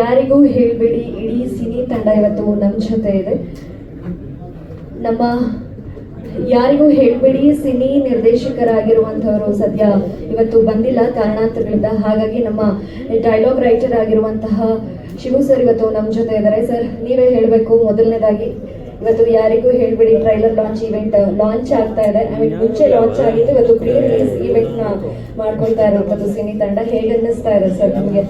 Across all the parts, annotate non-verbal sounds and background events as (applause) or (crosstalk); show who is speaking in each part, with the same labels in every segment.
Speaker 1: ಯಾರಿಗೂ ಹೇಳಬೇಡಿ, ಇಡೀ ಸಿನಿ ತಂಡ ಇವತ್ತು ನಮ್ಮ ಜೊತೆ ಇದೆ. ನಮ್ಮ ಯಾರಿಗೂ ಹೇಳಬೇಡಿ, ಸಿನಿ ನಿರ್ದೇಶಕರಾಗಿರುವಂಥವರು ಸದ್ಯ ಇವತ್ತು ಬಂದಿಲ್ಲ, ಕಾರಣಾಂತರಗಳಿಂದ. ಹಾಗಾಗಿ ನಮ್ಮ ಡೈಲಾಗ್ ರೈಟರ್ ಆಗಿರುವಂತಹ ಶಿವು ಸರ್ ಇವತ್ತು ನಮ್ಮ ಜೊತೆ ಇದ್ದಾರೆ. ಸರ್ ನೀವೇ ಹೇಳಬೇಕು ಮೊದಲನೇದಾಗಿ. ಇವತ್ತು ಯಾರಿಗೂ ಹೇಳ್ಬೇಡಿ ಟ್ರೈಲರ್ ಲಾಂಚ್ ಇವೆಂಟ್ ಲಾಂಚ್ ಆಗ್ತಾ ಇದೆ. ಐ ಮೀನ್ ಮುಂಚೆ ಲಾಂಚ್ ಆಗಿತ್ತು ಇವತ್ತು ಪ್ರೀ ರಿಲೀಸ್ ಇವೆಂಟ್ನ ಮಾಡ್ಕೊಳ್ತಾ ಇರುವಂತದ್ದು ಸಿನಿ ತಂಡ. ಹೇಗೆ ಅನ್ನಿಸ್ತಾ ಇದೆ ಸರ್ ನಿಮಗೆ?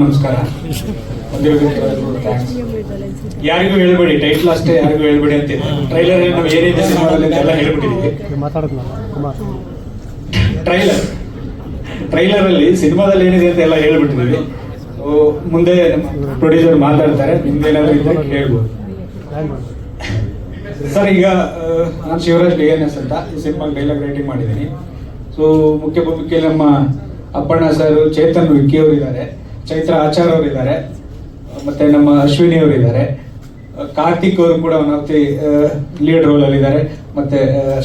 Speaker 2: ನಮಸ್ಕಾರ. ಯಾರಿಗೂ ಹೇಳ್ಬೇಡಿ ಟೈಟ್ಲ್ ಅಷ್ಟೇ, ಯಾರಿಗೂ ಹೇಳ್ಬೇಡಿ ಅಂತ ಟ್ರೈಲರ್ ನಾವು ಏನಿದೆ ಎಲ್ಲ ಹೇಳ್ಬಿಟ್ಟಿದ್ದೀವಿ ಟ್ರೈಲರ್ ಟ್ರೈಲರ್ ಅಲ್ಲಿ ಸಿನಿಮಾದಲ್ಲಿ ಏನಿದೆ ಅಂತ ಎಲ್ಲ ಹೇಳ್ಬಿಟ್ಟಿದ್ದೀವಿ ಮುಂದೆ ಪ್ರೊಡ್ಯೂಸರ್ ಮಾತಾಡ್ತಾರೆ. ನಿಮ್ದೇನಾದ್ರೂ ಇದ್ದರೆ ಕೇಳ್ಬೋದು.
Speaker 3: ಹೇಳ್ಬೋದು
Speaker 2: ಸರ್, ಈಗ ನಾನು ಶಿವರಾಜ್ ಡಿ ಎನ್ ಎಸ್ ಅಂತ ಈ ಸಿನಿಮಾಗೆ ಡೈಲಾಗ್ ರೈಟಿಂಗ್ ಮಾಡಿದ್ದೀನಿ. ಸೊ ಮುಖ್ಯ ಭೂಮಿಕೆ ನಮ್ಮ ಅಪ್ಪಣ್ಣ ಸರ್ ಚೇತನ್ ವಿಕ್ಕಿ ಅವರಿದ್ದಾರೆ ಚೈತ್ರ ಆಚಾರ್ ಅವರಿದ್ದಾರೆ. ಮತ್ತೆ ನಮ್ಮ ಅಶ್ವಿನಿ ಅವರಿದ್ದಾರೆ. ಕಾರ್ತಿಕ್ ಅವರು ಕೂಡ one of the lead role ಅಲ್ಲಿ ಇದ್ದಾರೆ. ಮತ್ತೆ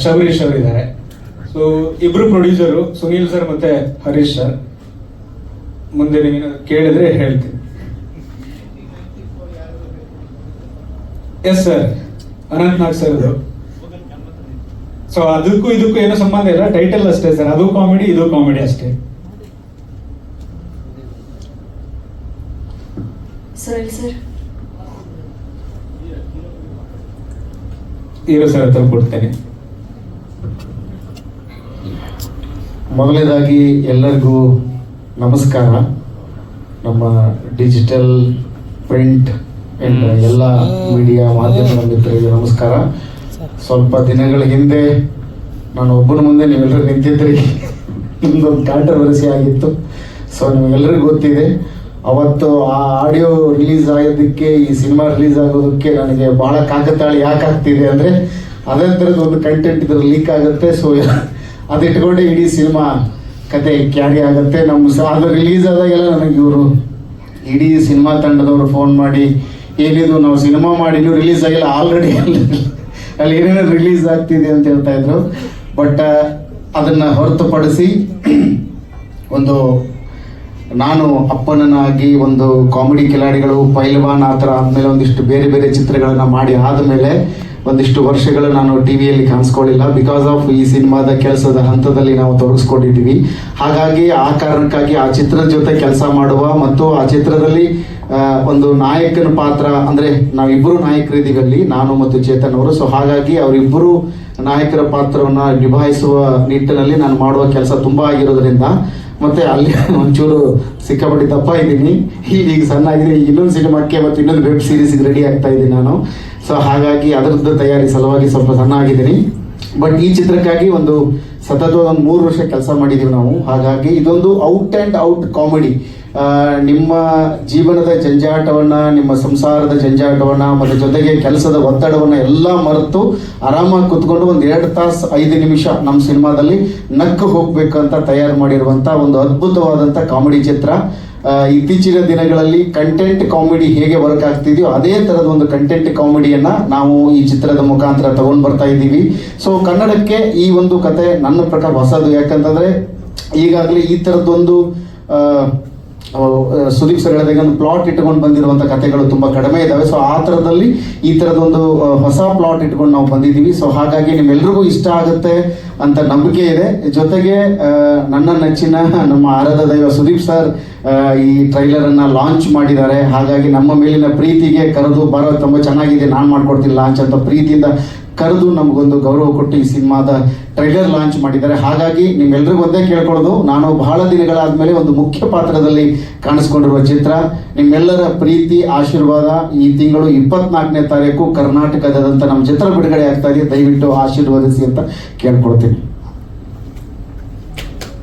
Speaker 2: ಶಬರೀಶ್ ಅವರು ಇದ್ದಾರೆ ಸೊ ಇಬ್ರು ಪ್ರೊಡ್ಯೂಸರು ಸುನೀಲ್ ಸರ್ ಮತ್ತೆ ಹರೀಶ್ ಸರ್ ಮುಂದೆ ನೀವು ಕೇಳಿದ್ರೆ ಹೇಳ್ತೀನಿ. ಎಸ್ ಸರ್ ಅನಂತ್ನಾಗ್ ಸರ್ ಅದು ಸೊ ಅದಕ್ಕೂ ಇದಕ್ಕೂ ಏನೋ ಸಂಬಂಧ ಇಲ್ಲ. ಟೈಟಲ್ ಅಷ್ಟೇ ಸರ್. ಅದು ಕಾಮಿಡಿ ಇದು ಕಾಮಿಡಿ ಅಷ್ಟೇ.
Speaker 1: ಸರ್ ಸರ್
Speaker 2: ಹೀರೋ ಸರ್ ಹತ್ರ ಕೊಡ್ತೇನೆ.
Speaker 4: ಮೊದಲನೇದಾಗಿ ಎಲ್ಲರಿಗೂ ನಮಸ್ಕಾರ. ನಮ್ಮ ಡಿಜಿಟಲ್ ಪ್ರಿಂಟ್ ಎಲ್ಲ ಮೀಡಿಯಾ ಮಾಧ್ಯಮದ ಮಿತ್ರರಿಗೆ ನಮಸ್ಕಾರ. ಸ್ವಲ್ಪ ದಿನಗಳ ಹಿಂದೆ ನಾನು ಒಬ್ಬನ ಮುಂದೆ ನೀವೆಲ್ಲರೂ ನಿಂತಿದ್ರಿ ನಿಮ್ದೊಂದು ಕಾಂಟ್ರವರ್ಸಿ ಆಗಿತ್ತು. ಸೊ ನಿಮಗೆಲ್ಲರಿಗೂ ಗೊತ್ತಿದೆ. ಅವತ್ತು ಆ ಆಡಿಯೋ ರಿಲೀಸ್ ಆಗೋದಕ್ಕೆ ಈ ಸಿನಿಮಾ ರಿಲೀಸ್ ಆಗೋದಕ್ಕೆ ನನಗೆ ಬಹಳ ಕಾಕತಾಳಿ ಯಾಕೆ ಆಗ್ತಿದೆ ಅಂದರೆ, ಅದೇ ಒಂದು ಕಂಟೆಂಟ್ ಇದ್ರ ಲೀಕ್ ಆಗುತ್ತೆ. ಸೊ ಅದಿಟ್ಕೊಂಡೆ ಇಡೀ ಸಿನಿಮಾ ಕತೆ ಕ್ಯಾರಿ ಆಗುತ್ತೆ. ನಮ್ಮ ಸಹ ಅದು ರಿಲೀಸ್ ಆದಾಗೆಲ್ಲ ನನಗೆ ಇವರು ಇಡೀ ಸಿನಿಮಾ ತಂಡದವರು ಫೋನ್ ಮಾಡಿ, ಏನಿದು ನಾವು ಸಿನಿಮಾ ಮಾಡಿ ರಿಲೀಸ್ ಆಗಿಲ್ಲ. ಆಲ್ರೆಡಿ ಅಲ್ಲಿ ಏನೇನು ರಿಲೀಸ್ ಆಗ್ತಿದೆ ಅಂತ ಹೇಳ್ತಾ ಇದ್ರು. ಬಟ್ ಅದನ್ನು ಹೊರತುಪಡಿಸಿ (clears throat) ಒಂದು, ನಾನು ಅಪ್ಪನನಾಗಿ ಒಂದು ಕಾಮಿಡಿ ಕಿಲಾಡಿಗಳು, ಪೈಲ್ವಾನ್ ಆ ಥರ ಆದಮೇಲೆ ಒಂದಿಷ್ಟು ಬೇರೆ ಬೇರೆ ಚಿತ್ರಗಳನ್ನು ಮಾಡಿ ಆದಮೇಲೆ ಒಂದಿಷ್ಟು ವರ್ಷಗಳು ನಾನು ಟಿ ವಿಯಲ್ಲಿ ಕಾಣಿಸ್ಕೊಳ್ಳಿಲ್ಲ. ಬಿಕಾಸ್ ಆಫ್ ಈ ಸಿನಿಮಾದ ಕೆಲಸದ ಹಂತದಲ್ಲಿ ನಾವು ತೊಡಗಿಸ್ಕೊಂಡಿದ್ದೀವಿ. ಹಾಗಾಗಿ ಆ ಕಾರಣಕ್ಕಾಗಿ ಆ ಚಿತ್ರದ ಜೊತೆ ಕೆಲಸ ಮಾಡುವ ಮತ್ತು ಆ ಚಿತ್ರದಲ್ಲಿ ಒಂದು ನಾಯಕನ ಪಾತ್ರ, ಅಂದರೆ ನಾವಿಬ್ಬರು ನಾಯಕರಿದ್ದೀವಿ ನಾನು ಮತ್ತು ಚೇತನ್ ಅವರು. ಸೊ ಹಾಗಾಗಿ ಅವರಿಬ್ಬರು ನಾಯಕರ ಪಾತ್ರವನ್ನು ನಿಭಾಯಿಸುವ ನಿಟ್ಟಿನಲ್ಲಿ ನಾನು ಮಾಡುವ ಕೆಲಸ ತುಂಬ ಆಗಿರೋದ್ರಿಂದ ಮತ್ತೆ ಅಲ್ಲಿ (laughs) ಒಂಚೂರು ಸಿಕ್ಕಾಪಟ್ಟೆ ದಪ್ಪ ಇದ್ದೀನಿ ಈಗ ಸಣ್ಣ ಆಗಿದೆ. ಇನ್ನೊಂದು ಸಿನಿಮಾಕ್ಕೆ ಮತ್ತು ಇನ್ನೊಂದು ವೆಬ್ ಸೀರೀಸ್ಗೆ ರೆಡಿ ಆಗ್ತಾ ಇದ್ದೀನಿ ನಾನು. ಸೊ ಹಾಗಾಗಿ ಅದರದ್ದು ತಯಾರಿ ಸಲುವಾಗಿ ಸ್ವಲ್ಪ ಸಣ್ಣ ಆಗಿದ್ದೀನಿ. ಬಟ್ ಈ ಚಿತ್ರಕ್ಕಾಗಿ ಒಂದು ಸತತ ಒಂದು ಮೂರು ವರ್ಷ ಕೆಲಸ ಮಾಡಿದ್ದೀವಿ ನಾವು. ಹಾಗಾಗಿ ಇದೊಂದು ಔಟ್ ಆ್ಯಂಡ್ ಔಟ್ ಕಾಮಿಡಿ ನಿಮ್ಮ ಜೀವನದ ಜಂಜಾಟವನ್ನು, ನಿಮ್ಮ ಸಂಸಾರದ ಜಂಜಾಟವನ್ನು, ಮತ್ತು ಜೊತೆಗೆ ಕೆಲಸದ ಒತ್ತಡವನ್ನು ಎಲ್ಲ ಮರೆತು ಆರಾಮಾಗಿ ಕುತ್ಕೊಂಡು ಒಂದು ಎರಡು ತಾಸು ಐದು ನಿಮಿಷ ನಮ್ಮ ಸಿನಿಮಾದಲ್ಲಿ ನಕ್ಕು ಹೋಗ್ಬೇಕಂತ ತಯಾರು ಮಾಡಿರುವಂಥ ಒಂದು ಅದ್ಭುತವಾದಂಥ ಕಾಮಿಡಿ ಚಿತ್ರ. ಇತ್ತೀಚಿನ ದಿನಗಳಲ್ಲಿ ಕಂಟೆಂಟ್ ಕಾಮಿಡಿ ಹೇಗೆ ವರ್ಕ್ ಆಗ್ತಿದೆಯೋ ಅದೇ ಥರದ ಒಂದು ಕಂಟೆಂಟ್ ಕಾಮಿಡಿಯನ್ನ ನಾವು ಈ ಚಿತ್ರದ ಮುಖಾಂತರ ತಗೊಂಡು ಬರ್ತಾ ಇದ್ದೀವಿ. ಸೊ ಕನ್ನಡಕ್ಕೆ ಈ ಒಂದು ಕತೆ ನನ್ನ ಪ್ರಕಾರ ಹೊಸದು. ಯಾಕಂತಂದ್ರೆ ಈಗಾಗಲೇ ಈ ಥರದ್ದೊಂದು ಸುದೀಪ್ ಸರ್ ಹೇಳಿದಾಗ ಒಂದು ಪ್ಲಾಟ್ ಇಟ್ಕೊಂಡು ಬಂದಿರುವಂಥ ಕಥೆಗಳು ತುಂಬ ಕಡಿಮೆ ಇದ್ದಾವೆ ಸೊ ಆ ಥರದಲ್ಲಿ ಈ ತರದೊಂದು ಹೊಸ ಪ್ಲಾಟ್ ಇಟ್ಕೊಂಡು ನಾವು ಬಂದಿದ್ದೀವಿ. ಸೊ ಹಾಗಾಗಿ ನಿಮ್ಮೆಲ್ರಿಗೂ ಇಷ್ಟ ಆಗುತ್ತೆ ಅಂತ ನಂಬಿಕೆ ಇದೆ. ಜೊತೆಗೆ ನನ್ನ ನೆಚ್ಚಿನ, ನಮ್ಮ ಆರಾಧ ದೈವ ಸುದೀಪ್ ಸರ್ ಈ ಟ್ರೈಲರ್ ಅನ್ನ ಲಾಂಚ್ ಮಾಡಿದ್ದಾರೆ. ಹಾಗಾಗಿ ನಮ್ಮ ಮೇಲಿನ ಪ್ರೀತಿಗೆ ಕರೆದು ಬರೋದು ತುಂಬ ಚೆನ್ನಾಗಿದೆ. ನಾನು ಮಾಡ್ಕೊಡ್ತೀನಿ ಲಾಂಚ್ ಅಂತ ಪ್ರೀತಿಯಿಂದ ಕರೆದು ನಮಗೊಂದು ಗೌರವ ಕೊಟ್ಟು ಈ ಸಿನಿಮಾದ ಟ್ರೈಲರ್ ಲಾಂಚ್ ಮಾಡಿದ್ದಾರೆ. ಹಾಗಾಗಿ ನಿಮ್ಮೆಲ್ಲರಿಗೂ ಒಂದೇ ಕೇಳ್ಕೊಳ್ಳೋದು ನಾನು ಬಹಳ ದಿನಗಳಾದ್ಮೇಲೆ ಒಂದು ಮುಖ್ಯ ಪಾತ್ರದಲ್ಲಿ ಕಾಣಿಸ್ಕೊಂಡಿರುವ ಚಿತ್ರ. ನಿಮ್ಮೆಲ್ಲರ ಪ್ರೀತಿ ಆಶೀರ್ವಾದ ಈ ತಿಂಗಳು ಇಪ್ಪತ್ನಾಲ್ಕನೇ ತಾರೀಕು ಕರ್ನಾಟಕದಾದಂಥ ನಮ್ಮ ಚಿತ್ರ ಬಿಡುಗಡೆ ಆಗ್ತಾ ಇದೆ. ದಯವಿಟ್ಟು ಆಶೀರ್ವದಿಸಿ ಅಂತ ಕೇಳ್ಕೊಳ್ತೀನಿ.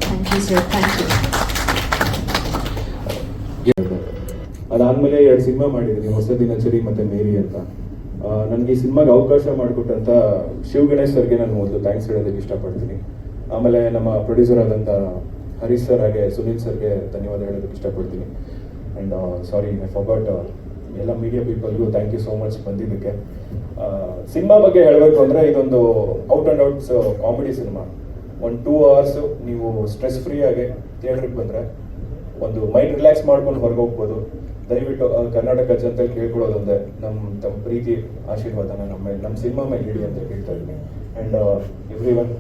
Speaker 1: Thank you sir thank you
Speaker 5: ಅದಾದ್ಮೇಲೆ ಎರಡು ಸಿನಿಮಾ ಮಾಡಿದ್ದೀನಿ. ಹೊಸ ದಿನಚರಿ ಮತ್ತೆ ಮೇರಿ ಅಂತ. ನನಗೆ ಈ ಸಿನಿಮಾಗೆ ಅವಕಾಶ ಮಾಡಿಕೊಟ್ಟಂತ ಶಿವ ಗಣೇಶ್ ಸರ್ಗೆ ನಾನು ಮೊದಲು ಥ್ಯಾಂಕ್ಸ್ ಹೇಳೋದಕ್ಕೆ ಇಷ್ಟಪಡ್ತೀನಿ. ಆಮೇಲೆ ನಮ್ಮ ಪ್ರೊಡ್ಯೂಸರ್ ಆದಂಥ ಹರೀಶ್ ಸರ್ ಹಾಗೆ ಸುನೀಲ್ ಸರ್ಗೆ ಧನ್ಯವಾದ ಹೇಳೋದಕ್ಕೆ ಇಷ್ಟಪಡ್ತೀನಿ. ಆ್ಯಂಡ್ ಸಾರಿ ಐ ಫಾರ್ಗಾಟ್ ಎಲ್ಲ ಮೀಡಿಯಾ ಪೀಪಲ್ಗೂ ಥ್ಯಾಂಕ್ ಯು ಸೋ ಮಚ್ ಬಂದಿದ್ದಕ್ಕೆ. ಸಿನಿಮಾ ಬಗ್ಗೆ ಹೇಳಬೇಕು ಅಂದರೆ ಇದೊಂದು out and outs comedy cinema. ಒಂದು ಟೂ ಅವರ್ಸ್ ನೀವು ಸ್ಟ್ರೆಸ್ ಫ್ರೀ ಆಗಿ ಥಿಯೇಟ್ರಿಗೆ ಬಂದರೆ ಒಂದು ಮೈಂಡ್ ರಿಲ್ಯಾಕ್ಸ್ ಮಾಡ್ಕೊಂಡು ಹೊರಗೆ ಹೋಗ್ಬೋದು. ದಯವಿಟ್ಟು ಕರ್ನಾಟಕ ಜನತೆ ಕೇಳ್ಕೊಳ್ಳೋದಂದ್ರೆ ನಮ್ಮ ತಮ್ಮ ಪ್ರೀತಿ, ಆಶೀರ್ವಾದನ ನಮ್ಮ ನಮ್ಮ ಸಿನಿಮಾ ಮೇಲೆ ಇಡಿ ಅಂತ ಕೇಳ್ತಾ ಇದ್ದೀನಿ. ಆ್ಯಂಡ್ ಎವ್ರಿ ಒನ್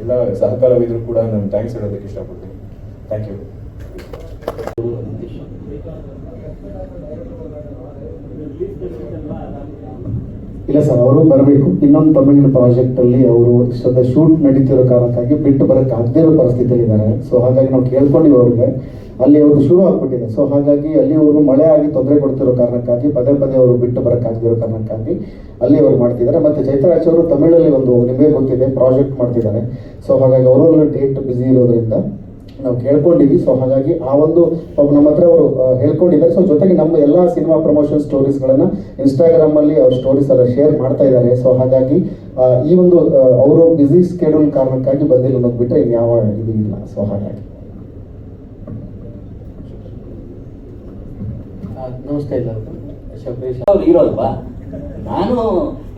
Speaker 5: ಎಲ್ಲ ಸಹಕಾರವಿದ್ರು ಕೂಡ ನಾನು ಥ್ಯಾಂಕ್ಸ್ ಹೇಳೋದಕ್ಕೆ ಇಷ್ಟಪಡ್ತೀನಿ. ಥ್ಯಾಂಕ್ ಯು
Speaker 4: ಇಲ್ಲ ಸರ್, ಅವರು ಬರಬೇಕು. ಇನ್ನೊಂದು ತಮಿಳಿನ ಪ್ರಾಜೆಕ್ಟ್ ಅಲ್ಲಿ ಅವರು ಶೂಟ್ ನಡೀತಿರೋ ಕಾರಣಕ್ಕಾಗಿ ಬಿಟ್ಟು ಬರಕ್ಕೆ ಆಗದೇ ಇರೋ ಪರಿಸ್ಥಿತಿಯಲ್ಲಿ ಇದ್ದಾರೆ ಸೊ ಹಾಗಾಗಿ ನಾವು ಕೇಳ್ಕೊಂಡಿವಿ ಅವ್ರಿಗೆ ಅಲ್ಲಿ ಅವರು ಶುರು ಆಗ್ಬಿಟ್ಟಿದೆ. ಸೊ ಹಾಗಾಗಿ ಅಲ್ಲಿ ಅವರು ಮಳೆ ಆಗಿ ತೊಂದರೆ ಕೊಡ್ತಿರೋ ಕಾರಣಕ್ಕಾಗಿ, ಪದೇ ಪದೇ ಅವರು ಬಿಟ್ಟು ಬರೋಕ್ಕಾಗದಿರೋ ಕಾರಣಕ್ಕಾಗಿ ಅಲ್ಲಿ ಅವರು ಮಾಡ್ತಿದ್ದಾರೆ. ಮತ್ತೆ ಚೈತ್ರಾಜ್ ಅವರು ತಮಿಳಲ್ಲಿ ಒಂದು, ನಿಮಗೆ ಗೊತ್ತಿದೆ, ಪ್ರಾಜೆಕ್ಟ್ ಮಾಡ್ತಿದ್ದಾರೆ. ಸೊ ಹಾಗಾಗಿ ಅವರಲ್ಲೂ ಡೇಟ್ ಬ್ಯುಸಿ ಇರೋದ್ರಿಂದ ನಾವು ಕೇಳ್ಕೊಂಡಿದ್ವಿ. ಸೊ ಹಾಗಾಗಿ ಆ ಒಂದು ನಮ್ಮ ಹತ್ರ ಅವರು ಹೇಳ್ಕೊಂಡಿದ್ದಾರೆ. ಸೊ ಜೊತೆಗೆ ನಮ್ಮ ಎಲ್ಲ ಸಿನಿಮಾ ಪ್ರಮೋಷನ್ ಸ್ಟೋರೀಸ್ಗಳನ್ನು ಇನ್ಸ್ಟಾಗ್ರಾಮಲ್ಲಿ ಅವ್ರ ಸ್ಟೋರೀಸ್ ಎಲ್ಲ ಶೇರ್ ಮಾಡ್ತಾ ಇದ್ದಾರೆ. ಸೊ ಹಾಗಾಗಿ ಈ ಒಂದು ಅವರು ಬ್ಯುಸಿ ಸ್ಕೆಡ್ಯೂಲ್ ಕಾರಣಕ್ಕಾಗಿ ಬಂದಿಲ್ಲ ಅನ್ನೋದು ಬಿಟ್ಟರೆ ಇನ್ಯಾವ ಇದು ಇಲ್ಲ. ಸೊ ಹಾಗಾಗಿ.
Speaker 6: ನಮಸ್ತೆ ಇಲ್ಲ. ಶಬ್ರೇಶ್ ಅವ್ರು ಹೀರೋ ಅಲ್ವಾ? ನಾನು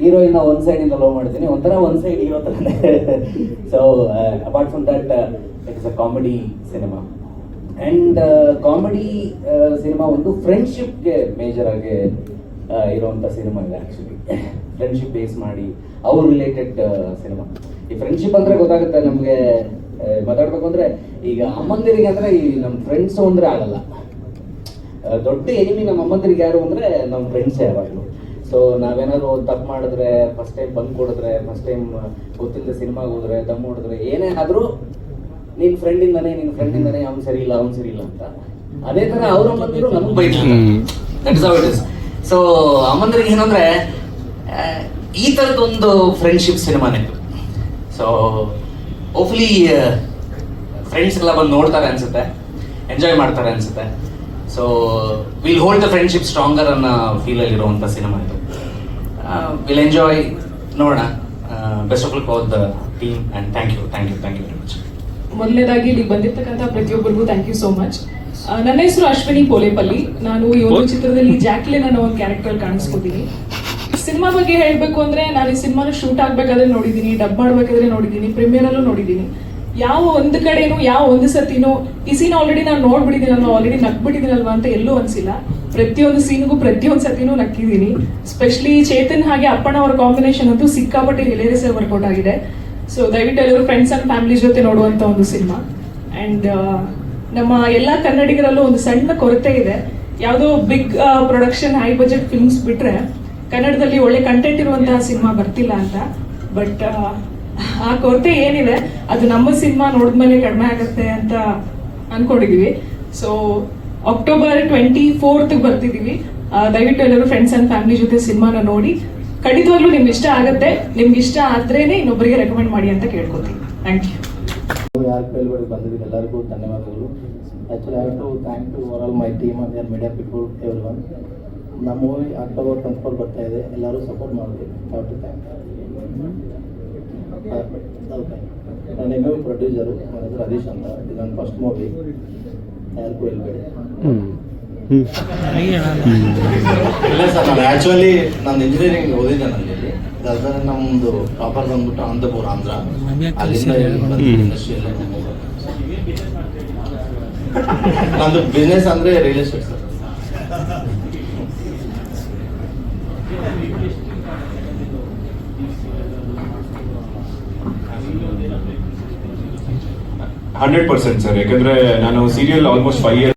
Speaker 6: ಹೀರೋಯಿನ್ ಒಂದ್ ಸೈಡ್ ಇಂದ ಲವ್ ಮಾಡ್ತೀನಿ ಒಂಥರ ಒಂದ್ ಸೈಡ್ ಹೀರೋ ತರ so apart from that it's a comedy cinema and comedy cinema ಒಂದು ಫ್ರೆಂಡ್ಶಿಪ್ಗೆ ಮೇಜರ್ ಆಗಿ ಆ, ಇರುವಂತ ಸಿನಿಮಾ ಇದೆ ಆಕ್ಚುಲಿ ಫ್ರೆಂಡ್ಶಿಪ್ ಬೇಸ್ ಮಾಡಿ ಅವ್ರ ರಿಲೇಟೆಡ್ ಸಿನಿಮಾ ಈ ಫ್ರೆಂಡ್ಶಿಪ್ ಅಂದ್ರೆ ಗೊತ್ತಾಗುತ್ತೆ ನಮಗೆ ಮಾತಾಡ್ಬೇಕು ಅಂದ್ರೆ ಈಗ ಅಮ್ಮಂದಿರಿಗೆ ಅಂದ್ರೆ ಈ ನಮ್ಮ ಫ್ರೆಂಡ್ಸ್ ಅಂದ್ರೆ ಆಗಲ್ಲ. ದೊಡ್ಡ ಎನಿಮಿ ನಮ್ಮ ಅಮ್ಮಂದ್ರಿಗೆ ಯಾರು ಅಂದ್ರೆ ನಮ್ಮ ಫ್ರೆಂಡ್ಸ್ ಯಾವಾಗಲೂ. ಸೊ ನಾವೇನಾದ್ರು ತಪ್ಪು ಮಾಡಿದ್ರೆ ಫಸ್ಟ್ ಟೈಮ್ ಬಂದು ಕೊಡಿದ್ರೆ ಫಸ್ಟ್ ಟೈಮ್ ಗೊತ್ತಿಲ್ಲದೆ ಸಿನಿಮಾಗೆ ಹೋದ್ರೆ ದಮ್ ಹೊಡೆದ್ರೆ ಏನೇ ಆದ್ರೂ ನಿನ್ ಫ್ರೆಂಡಿಂದಾನೆ ನಿನ್ನ ಫ್ರೆಂಡಿಂದಾನೆ ಅವ್ನು ಸರಿ ಇಲ್ಲ ಅವ್ನು ಸರಿ ಇಲ್ಲ ಅಂತ. ಅದೇ ತರ ಅವ್ರ ಅಮ್ಮಂದಿರು ನಮ್ಗೆ ಬೈತಾರೆ. ಸೊ ಅಮ್ಮಂದ್ರಿಗೆ ಏನಂದ್ರೆ ಈ ಈ ಥರದೊಂದು ಫ್ರೆಂಡ್ಶಿಪ್ ಸಿನಿಮಾನೇ ಸೊ ಓಫ್ಲಿ ಫ್ರೆಂಡ್ಸ್ ಎಲ್ಲ ಬಂದು ನೋಡ್ತಾರೆ ಅನ್ಸುತ್ತೆ ಎಂಜಾಯ್ ಮಾಡ್ತಾರೆ ಅನ್ಸುತ್ತೆ. So will hold the friendship stronger ಅನ್ನೋ ಫೀಲಲ್ಲಿ ಇರುವಂಥ ಸಿನಿಮಾ ಇದು ವಿಲ್ ಎಂಜಾಯ್ ನೋಡೋಣ. Best of luck the team and thank you thank you thank you very much
Speaker 7: ಮೊದಲನೇದಾಗಿ ಇಲ್ಲಿಗೆ ಬಂದಿರ್ತಕ್ಕಂಥ ಪ್ರತಿಯೊಬ್ಬರಿಗೂ ಥ್ಯಾಂಕ್ ಯು ಸೋ ಮಚ್ ನನ್ನ ಹೆಸರು ಅಶ್ವಿನಿ ಪೋಲೇಪಲ್ಲಿ. ನಾನು ಈ ಒಂದು ಚಿತ್ರದಲ್ಲಿ ಜಾಕ್ಲಿನ್ ಅನ್ನೋ ಒಂದು ಕ್ಯಾರೆಕ್ಟರ್ ಕಾಣಿಸ್ಕೊತೀನಿ. ಸಿನಿಮಾ ಬಗ್ಗೆ ಹೇಳಬೇಕು ಅಂದ್ರೆ ನಾನು ಈ ಸಿನಿಮಾನ ಶೂಟ್ ಆಗ್ಬೇಕಾದ್ರೆ ನೋಡಿದ್ದೀನಿ ಡಬ್ ಮಾಡ್ಬೇಕಾದ್ರೆ ನೋಡಿದ್ದೀನಿ ಪ್ರೀಮಿಯರಲ್ಲೂ ನೋಡಿದ್ದೀನಿ. ಯಾವ ಒಂದು ಕಡೆನೂ, ಯಾವ ಒಂದು ಸತಿನೂ ಈ ಸೀನ್ ಆಲ್ರೆಡಿ ನಾನು ನೋಡ್ಬಿಟ್ಟಿದ್ದೀನಲ್ವಾ ಆಲ್ರೆಡಿ ನಗ್ಬಿಟ್ಟಿದ್ದೀನಲ್ವಾ ಅಂತ ಎಲ್ಲೂ ಅನ್ಸಿಲ್ಲ. ಪ್ರತಿಯೊಂದು ಸೀನ್ಗೂ ಪ್ರತಿಯೊಂದು ಸತಿನೂ ನಕ್ಕಿದ್ದೀನಿ ಸ್ಪೆಷಲಿ ಚೇತನ್ ಹಾಗೆ ಅಪ್ಪಣ್ಣ ಅವರ ಕಾಂಬಿನೇಷನ್ ಅಂತೂ ಸಿಕ್ಕಾಪಟ್ಟೆ ಹಿಲೇರಿಯಸ್ ವರ್ಕೌಟ್ ಆಗಿದೆ. ಸೊ ದಯವಿಟ್ಟು ಎಲ್ಲರೂ ಫ್ರೆಂಡ್ಸ್ ಅಂಡ್ ಫ್ಯಾಮಿಲಿ ಜೊತೆ ನೋಡುವಂತ ಒಂದು ಸಿನಿಮಾ ಅಂಡ್ ನಮ್ಮ ಎಲ್ಲ ಕನ್ನಡಿಗರಲ್ಲೂ ಒಂದು ಸಣ್ಣ ಕೊರತೆ ಇದೆ. ಯಾವುದೋ big production high budget films ಬಿಟ್ರೆ ಕನ್ನಡದಲ್ಲಿ ಒಳ್ಳೆ ಕಂಟೆಂಟ್ ಇರುವಂತಹ ಸಿನಿಮಾ ಬರ್ತಿಲ್ಲ ಅಂತ. ಬಟ್ ಆ ಕೊರತೆ ಏನಿದೆ, ಅದು ನಮ್ಮ ಸಿನಿಮಾ ನೋಡಿದ್ಮೇಲೆ ಕಡಿಮೆ ಆಗುತ್ತೆ ಅಂತ ಅನ್ಕೊಂಡಿದೀವಿ. ಸೊ ಅಕ್ಟೋಬರ್ ಟ್ವೆಂಟಿ ಫೋರ್ತ್ ಬರ್ತಿದೀವಿ. ದಯವಿಟ್ಟು ಎಲ್ಲರೂ ಫ್ರೆಂಡ್ಸ್ ಅಂಡ್ ಫ್ಯಾಮಿಲಿ ಜೊತೆ ಸಿನಿಮಾನ ನೋಡಿ. ಖಂಡಿತವಾಗ್ಲೂ ನಿಮ್ಗೆ ಇಷ್ಟ ಆಗುತ್ತೆ. ನಿಮ್ಗೆ ಇಷ್ಟ ಆದ್ರೇನೆ ಇನ್ನೊಬ್ಬರಿಗೆ ರೆಕಮೆಂಡ್ ಮಾಡಿ ಅಂತ ಕೇಳ್ಕೊತೀನಿ ಥ್ಯಾಂಕ್ ಯು
Speaker 6: ಎಲ್ಲರಿಗೂ. ಧನ್ಯವಾದಗಳು. Actually I to thank to all my team and media people every one ನಮ್ಮ ಮೂವಿ ಅಕ್ಟೋಬರ್ ಟ್ವೆಂಟಿ ಫೋರ್ ಬರ್ತಾ ಇದೆ. ಎಲ್ಲರೂ ಸಪೋರ್ಟ್ ಮಾಡಬೇಕು. ಥ್ಯಾಂಕ್ ಓಕೆ ನಾನು ಎಂ ಎಂ ಪ್ರೊಡ್ಯೂಸರು ನನ್ನ ಹೆಸರು ಹರೀಶ್ ಅಂತ. ಇದು ನನ್ನ ಫಸ್ಟ್ ಮೂವಿ ಯಾರಿಗೂ ಹೇಳ್ಬೇಡಿ.
Speaker 8: ಇಲ್ಲ ಸರ್ ನಾನು ಆ್ಯಕ್ಚುಲಿ ನಾನು ಇಂಜಿನಿಯರಿಂಗ್ ಓದಿದ್ದೆ ನನಗೆ ಇಲ್ಲಿ. ನಮ್ಮದು ಪ್ರಾಪರ್ ಬಂದ್ಬಿಟ್ಟು ಅನಂತಪುರ ಆಂಧ್ರ. ಅಲ್ಲಿಂದ ಇಂಡಸ್ಟ್ರಿಯಲ್ಲೇ ನಂದು ಬಿಸ್ನೆಸ್ ಅಂದರೆ real estate sir.
Speaker 9: Hundred percent sir ಯಾಕಂದ್ರೆ ನಾನು ಸೀರಿಯಲ್ ಆಲ್ಮೋಸ್ಟ್ ಫೈವ್ ಇಯರ್